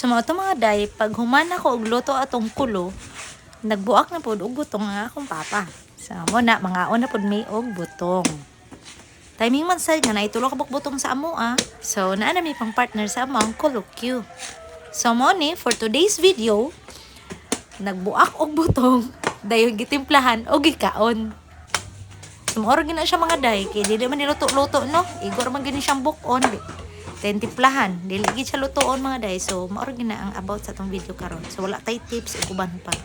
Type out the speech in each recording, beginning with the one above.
So mga to mga day, pag human ako og luto atong kulo, nagbuak na pod og butong nga akong papa. So mo na mga una pod may og butong. Timing man sad nga naitulo ka butong sa amo ah. So naa na mi pang partner sa among kulo Q. So mo ni for today's video, nagbuak og butong dayon gitimplahan og gikaon. Sumoro gina siya mga day, kay dili man niluto-luto no. Igor man gini siyang bukon. Then timplahan, dili gid siya lutoon mga day. So maoro gina ang about sa tong video karon. So wala tay tips uban pa.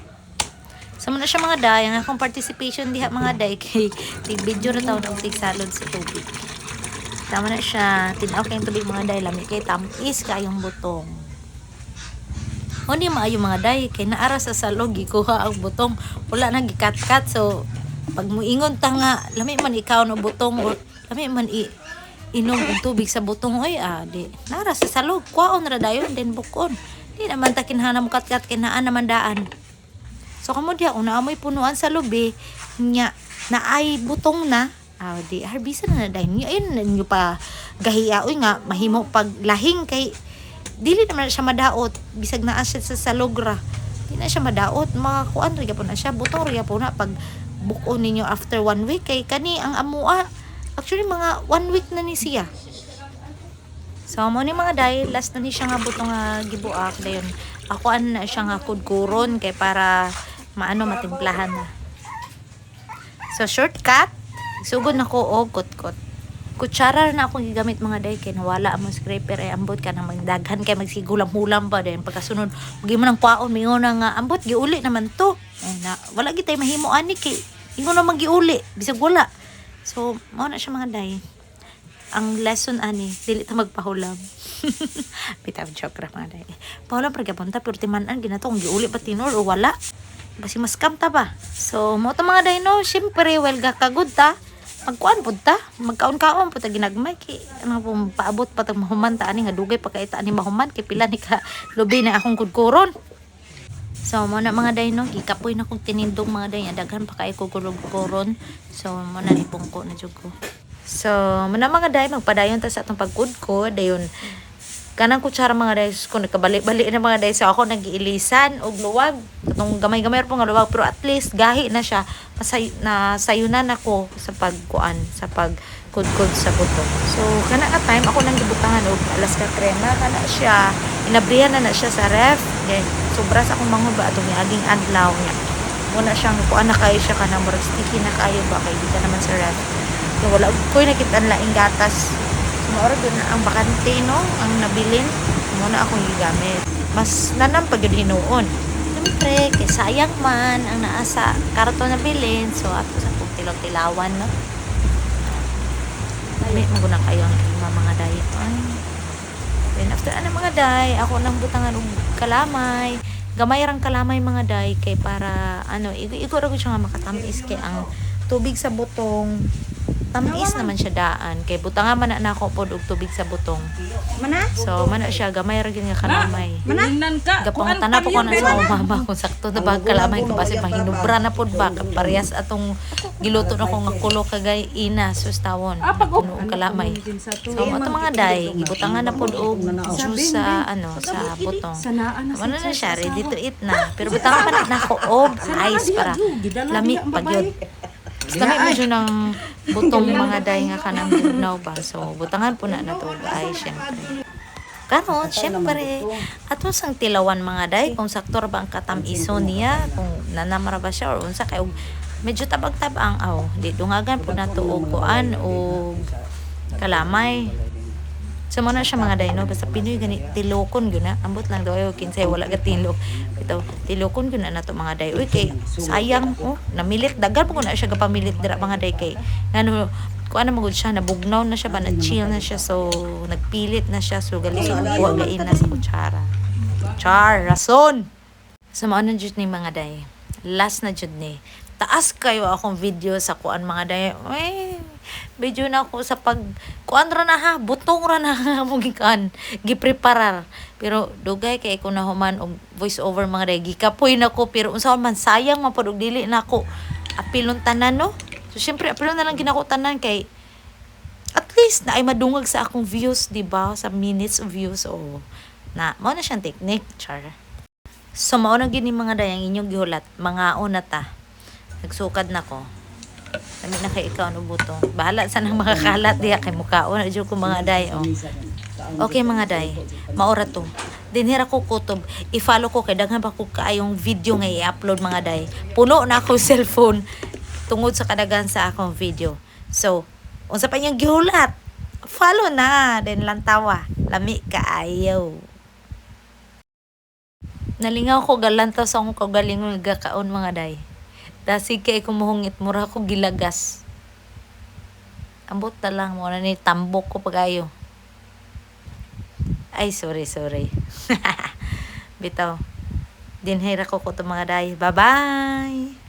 So muna siya mga day, ang akong participation diha mga day kay tig video na taon og tig salod sa tubig. Tama na siya, tinaw kay tubig mga day lami kay tamis kayong butong. O di maayo mga day, kay naara sa salog, gikuha ang butong. Wala na gikat-kat, so pag muingon ta nga, lami man ikaw no butong, or lami man i inom og tubig sa butong, oy, ah, di, nara sa salog, kwaon ra dayon, then bukon. Di naman ta kinahanglan mo kat-kat, kinaan naman daan. So kamo diha, una amoy punuan sa lubi, nya, naay butong na, Ah, di. Harbisa na dayon. Nya, Ayun na nyo pa gahiya. Uy nga, mahimo pag lahing kay dili naman siya madaot. Bisag naa siya sa salogra di na siya madaot. Mga kuan rin po na siya. Butong rin po na pag bukon ninyo after one week kay kani ang amua actually mga one week na ni siya. So mo ni mga day last na ni siya nga butong nga gibuak. Dayon ako an na siya nga kudkuron kay para maano matimplahan na. So shortcut. Sugod na ko og kutkot kutsara na akong gigamit mga day kay nawala mga scraper ay ambot ka na magdaghan kay magsigulam-hulam pa din. Pagkasunod gi mo nang kwaon mingo na nga ambot giuli naman to. Ay na wala gitay mahimo ani kay ingo na magiuli bisag wala so mao na siya mga day. Ang lesson ani dili ta magpahulam bitaw joke ra mga day. Pahulam pra gyapon ta pero timan-an ginato kung giuli pa tinor o wala? Basi mas ta ba? So mo ta mga day no? Syempre well gakagod ta. Magkuan pud ta? Magkaon-kaon pud ta ginagmay. Kay ano po paabot pa tag mahuman ta ani nga dugay pa kay ta ani mahuman kay pila ni ka lubi na akong kudkuron So, mo na mga day, no? Gikapoy na kong tinindong mga day. Daghan pa kayo kugurog-kuron. So, mo na nipungko na jud ko. So, mo na mga day, magpadayon ta sa atong pagkudko. Dayon, kanang kutsara mga day, kung nagkabalik-balik na mga day, so ako nag-iilisan og luwag. Itong gamay-gamay po nga luwag, pero at least gahi na siya. Masay, na sayunan ako sa pagkuan, sa pagkudkod sa butong. So, kana ka time, ako nang gibutangan og alas ka krema, kana siya. Inabrihan na na siya sa ref. Then, sobra sa akong manghuba atong aging adlaw niya. Muna siyang kuan na kayo siya kana murag sticky na kayo ba kay di ka naman sa ref. So, wala ko nakita ang laing gatas. Sumoro doon na ang bakante no, ang nabilin. Muna akong gigamit. Mas nanam pag hinuon. Siyempre, kay sayang man ang naasa karton na bilin. So, ato sa kong tilaw-tilawan, no? Dali, maguna kayo ang mga day. Then, after ano mga day, ako nang butangan og kalamay. Gamay rang kalamay mga day kay para ano, igo ko siya nga makatamis kay ang tubig sa butong tamis naman siya daan kay butangan man na nako pod og tubig sa butong. Mana? So, mana siya gamay ra gyud nga kalamay. Tingnan ka. Gapangutan na po ko na sa mama kung sakto na ba kalamay ko basi mahinubra na pod ba parehas atong giluto na ko nga kulo kagay ina sustawan. Ah, og kalamay. So mo to mga day, gibutangan na pod og juice sa ano sa butong. Ano na siya, ready to eat na. Pero butangan pa na ko og ice para lami pag yun. Basta may medyo ng butong mga day nga kanang bugnaw ba. So, butangan po na na to ay syempre. Karon, syempre, ato sang tilawan mga day kung sakto ra ba ang katamiso niya, kung nanamara ba siya or unsa kay medyo tabag-tabang aw. Di dungagan po na to og kuan og kalamay. So mo na siya mga day no basta Pinoy gani tilokon gyud na. Ambot lang daw ayo kinsay wala ka tilok. Bitaw tilokon gyud na nato mga day. Uy kay sayang oh namilit. Dagan po na siya gapamilit dira mga day kay ngano kuan na magud siya nabugnaw na siya ba na chill na siya so nagpilit na siya so gali so kuha gain na sa kutsara. Char rason! So mao na jud ni mga day. Last na jud ni. Taas kayo akong video sa kuan mga day. Ay video na ako sa pag kuan ra na ha butong ra na mo gikan gipreparar pero dugay kay ko na human og voice over mga day gikapoy na ko pero unsa man sayang man og dili na ako apilon tanan no so syempre apilon na lang ginako tanan kay at least na ay madungag sa akong views di ba sa minutes of views o Na, mao na siyang technique, char. So, mao na gini mga day ang inyong gihulat. Mga una ta. Nagsukad na ko. Kami na kay ikaw no butong. Bahala sa nang makakalat diya kay mukhaon na ko mga day. Oh. Okay mga day. Maura to. Dinhira ko kutob. I-follow ko kay daghan pa ko kaayong video nga i-upload mga day. Puno na ako cellphone tungod sa kadagan sa akong video. So, unsa pa niyang gihulat? Follow na. Then lang tawa. Lami kaayaw. Nalingaw ko galantaw sa akong kagalingon gakaon mga day. Dasig kay kumuhungit mura ko gilagas. Ambot na lang mo na ni tambok ko pagayo. Ay, sorry, sorry. Bitaw. Dinhira ko ko to mga day. Bye-bye!